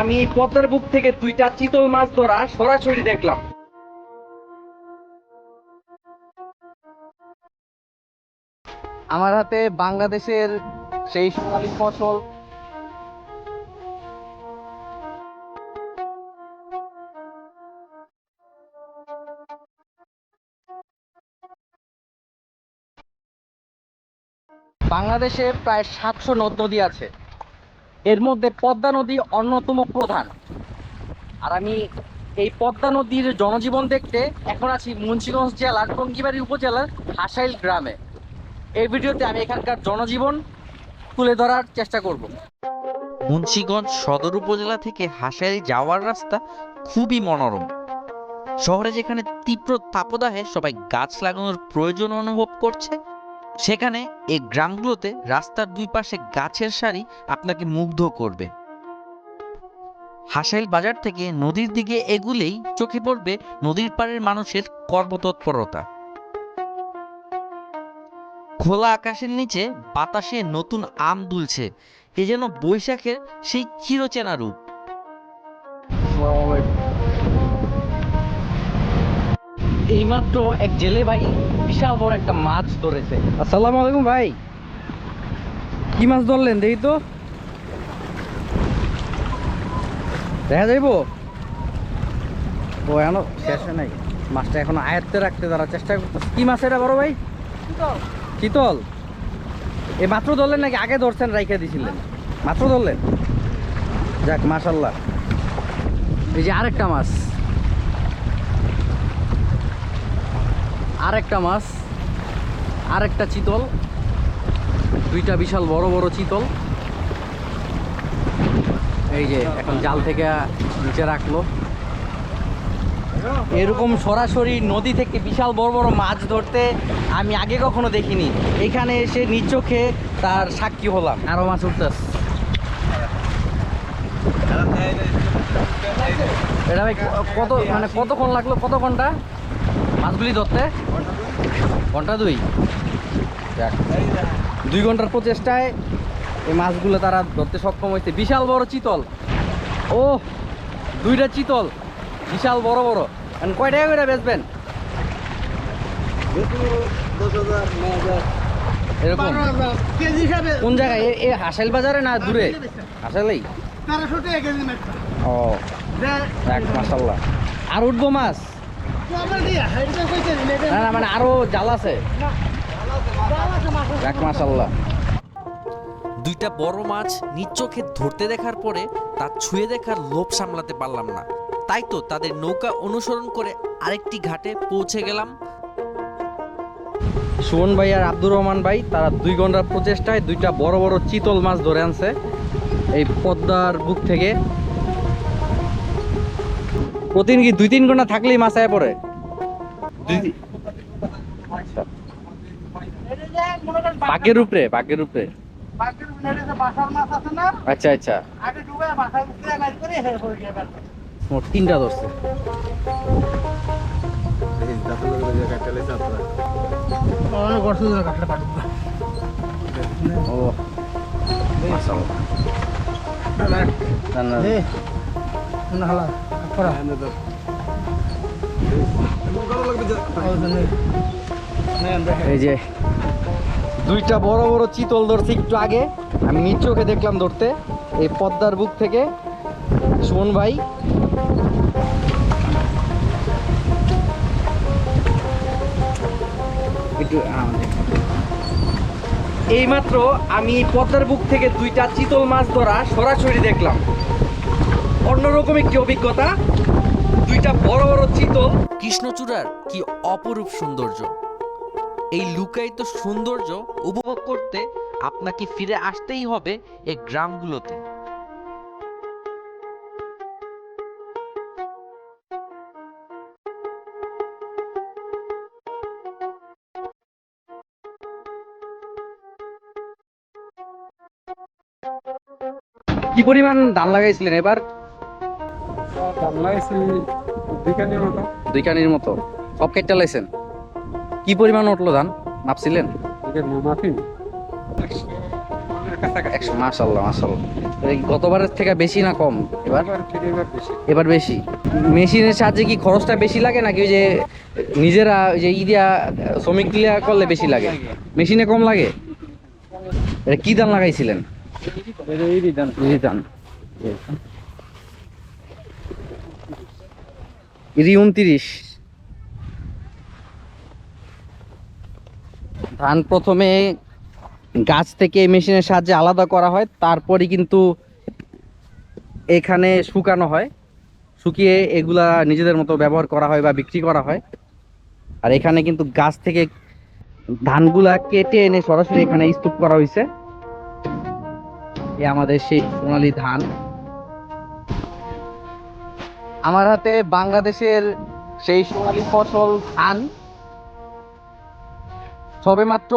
আমি পদ্মার বুক থেকে দুইটা চিতল মাছ ধরা সরাসরি দেখলাম। আমার হাতে বাংলাদেশের সেই সোনালী ফসল। বাংলাদেশে প্রায় সাতশো নদ নদী আছে। এর মধ্যে পদ্মা নদী অন্যতম প্রধান। আর আমি এই পদ্মা নদীর জনজীবন দেখতে এখন আছি মুন্সিগঞ্জ জেলার টঙ্গিবাড়ি উপজেলার হাসাইল গ্রামে। এই ভিডিওতে আমি এখানকার জনজীবন তুলে ধরার চেষ্টা করব। মুন্সিগঞ্জ সদর উপজেলা থেকে হাসাইল যাওয়ার রাস্তা খুবই মনোরম। শহরে যেখানে তীব্র তাপদাহে সবাই গাছ লাগানোর প্রয়োজন অনুভব করছে সেখানে এই গ্রামগুলোতে রাস্তার দুই পাশে গাছের সারি আপনাকে মুগ্ধ করবে। হাসাইল বাজার থেকে নদীর দিকে এগুলেই চোখে পড়বে নদীর পাড়ের মানুষের কর্মতৎপরতা। খোলা আকাশের নিচে বাতাসে নতুন আম দুলছে, এ যেন বৈশাখের সেই চিরচেনা রূপ। এইমাত্র এক জেলে ভাই বিশাল বড় একটা মাছ ধরেছে। আসসালামু আলাইকুম ভাই। কি মাছ ধরলেন দেখি তো। দেখা যাইবো। ও এখনও শেষে নাই। মাছটা এখনও আয়ত্তে রাখতে তারা চেষ্টা করতেছে। কি মাছ এটা বড় ভাই? চিতল এই মাত্র ধরলেন নাকি আগে ধরছেন রাইখা দিছিলেন? মাত্র ধরলেন? যাক মাশাল্লাহ এই যে আরেকটা মাছ। আরেকটা মাছ আরেকটা চিতল দুইটা বিশাল বড় বড় চিতল। এই যে এখন জাল থেকে নিচে রাখল। এরকম সরাসরি নদী থেকে বিশাল বড় বড় মাছ ধরতে আমি আগে কখনো দেখিনি। এখানে এসে নিজ চোখে তার সাক্ষী হলাম। আরও মাছ উঠতেছে। এটা ভাই কত মানে কতক্ষণ লাগল? কত ঘণ্টা মাছগুলি ধরতে? ঘণ্টা দুই। যাক। দুই ঘণ্টার প্রচেষ্টায় এই মাছগুলো তারা ধরতে সক্ষম হয়েছে। বিশাল বড় চিতল। ও দুইটা চিতল। বিশাল বড় বড়। এখন কয় টাকা করে বেচবেন? এরকম। কেজি কোন জায়গায়? এ- হাসাইল বাজারে না দূরে? মাছ। ও মাসাল্লাহ আর উঠবো মাছ? না না মানে আরও জাল আছে। এক মাসাল্লাহ দুইটা বড় মাছ নিজ চোখে ধরতে দেখার পরে তা ছুঁয়ে দেখার লোভ সামলাতে পারলাম না। তাই তো তাদের নৌকা অনুসরণ করে আরেকটি ঘাটে পৌঁছে গেলাম। সুমন ভাই আর আব্দুর রহমান ভাই তারা দুই ঘণ্টার প্রচেষ্টায় দুইটা বড় বড় চিতল মাছ ধরে আনছে এই পদ্মার বুক থেকে। প্রতিদিন কি দুই তিন ঘণ্টা থাকলেই মাছ আয় পড়ে? আচ্ছা। বাঘের উপরে বাঘের উপরে আচ্ছা আচ্ছা। মোট তিনটা ধরছে। ও। মাশাআল্লাহ। না, না, এই যে দুইটা বড় বড় চিতল ধরছি একটু আগে। আমি নিজ চোখে দেখলাম ধরতে। এই পদ্মার বুক থেকে সুমন ভাই। একটু এইমাত্র আমি পদ্মার বুক থেকে দুইটা চিতল মাছ ধরা সরাসরি দেখলাম। অন্যরকম একটি অভিজ্ঞতা। দুইটা বড় বড় চিতল। কৃষ্ণচূড়ার কি অপরূপ সৌন্দর্য? এই লুকায়িত সৌন্দর্য উপভোগ করতে আপনাকে ফিরে আসতেই হবে এই গ্রামগুলোতে। কি পরিমাণ ধান লাগাইছিলেন এবার? দুই কানির মতো। সব কেটে লাইছেন? কি পরিমাণ উঠল ধান? মাপছিলেন একশো মাসাল্লাহ মাসাল্লাহ গতবারের থেকে বেশি না কম? এবার? এবার বেশি। মেশিনের সাহায্যে কি খরচটা বেশি লাগে নাকি ওই যে নিজেরা ওই যে ইদিয়া শ্রমিক দিয়া করলে বেশি লাগে? মেশিনে কম লাগে? কি দাম লাগাইছিলেন? ধান। ইরি উনত্রিশ। ধান প্রথমে গাছ থেকে মেশিনের সাহায্যে আলাদা করা হয় তারপরে কিন্তু এখানে শুকানো হয়। শুকিয়ে এগুলা নিজেদের মতো ব্যবহার করা হয় বা বিক্রি করা হয়। আর এখানে কিন্তু গাছ থেকে ধানগুলা কেটে এনে সরাসরি এখানে স্তূপ করা হয়েছে। এ আমাদের সেই সোনালি ধান। আমার হাতে বাংলাদেশের সেই সোনালী ফসল ধান। সবে মাত্র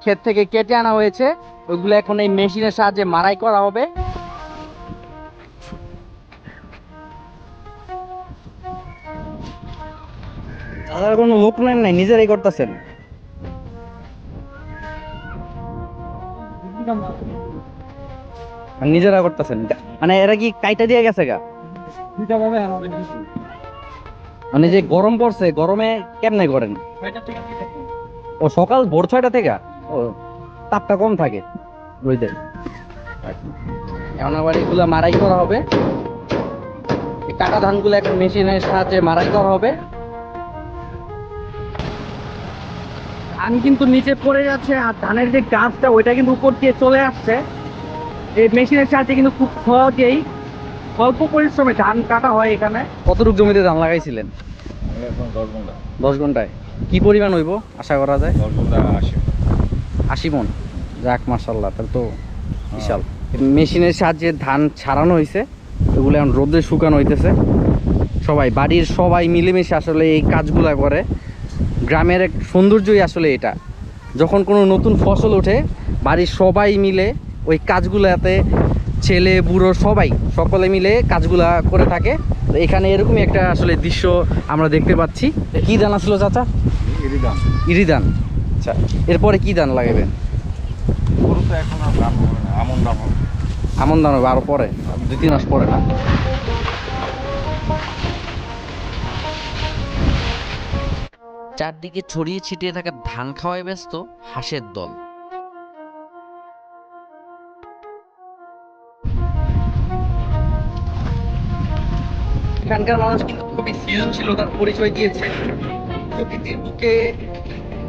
ক্ষেত থেকে কেটে আনা হয়েছে। ওইগুলো এখন এই মেশিনের সাহায্যে মারাই করা হবে। দাদার কোনো লোক নেন নাই, নিজেরাই করতেছেন। নিজেরা করতেছেন। মানে এরা কি কাইটা দিয়ে গেছে গা? মানে যে গরম পড়ছে গরমে কেমনে করেন? ও সকাল ভোর ছয়টা থেকে? ও তাপটা কম থাকে। রোদের এখন আবার এগুলা মারাই করা হবে। কাটা ধানগুলো এখন মেশিনের সাহায্যে মারাই করা হবে। ধান কিন্তু নিচে পড়ে যাচ্ছে আর ধানের যে গাছটা ওইটা কিন্তু উপর দিয়ে চলে আসছে। এই মেশিনের সাহায্যে কিন্তু খুব সহজেই অল্প পরিশ্রমে ধান কাটা হয় এখানে? কতটুক জমিতে ধান লাগাইছিলেন? দশ ঘন্টায়। কি পরিমাণ হইব আশা করা যায়? আশি। মন? যাক মাসাল্লাহ তাহলে তো বিশাল। মেশিনের সাহায্যে ধান ছাড়ানো হয়েছে এগুলো এখন রোদে শুকানো হইতেছে। সবাই বাড়ির সবাই মিলেমিশে আসলে এই কাজগুলা করে। গ্রামের এক সৌন্দর্যই আসলে এটা। যখন কোনো নতুন ফসল ওঠে বাড়ির সবাই মিলে ওই কাজগুলাতে ছেলে বুড়ো সবাই সকলে মিলে কাজগুলা করে থাকে। তো এখানে এরকমই একটা আসলে দৃশ্য আমরা দেখতে পাচ্ছি। কি দান আসলো চাচা? ইরি ধান আচ্ছা। এরপরে কি দান লাগাবেন? আমন ধান হবে। আরও পরে? দুই তিন মাস পরে না? চারদিকে ছড়িয়ে ছিটিয়ে থাকা ধান খাওয়ায় ব্যস্ত হাঁসের দল। এখানকার মানুষ কিন্তু খুবই সৃজনশীলতার পরিচয় দিয়েছে। প্রকৃতির বুকে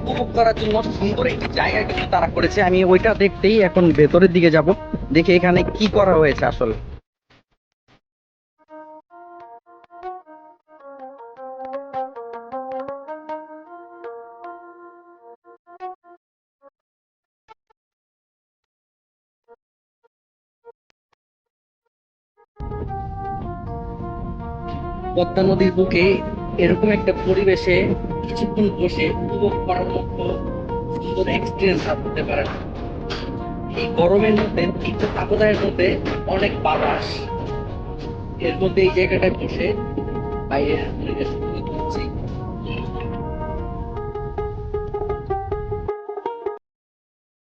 উপভোগ করার জন্য সুন্দর একটি জায়গা কিন্তু তারা করেছে। আমি ওইটা দেখতেই এখন ভেতরের দিকে যাব, দেখে এখানে কি করা হয়েছে আসলে। পদ্মা নদীর বুকে এরকম একটা পরিবেশে কিছুক্ষণ বসে উপভোগ করার মতো সুন্দর এক্সপিরিয়েন্স করতে পারেন। এই গরমের মধ্যে তিক্ত তাপদায়ের মধ্যে অনেক বাতাস। এর মধ্যে এই জায়গাটায় বসে বাইরের পরিবেশ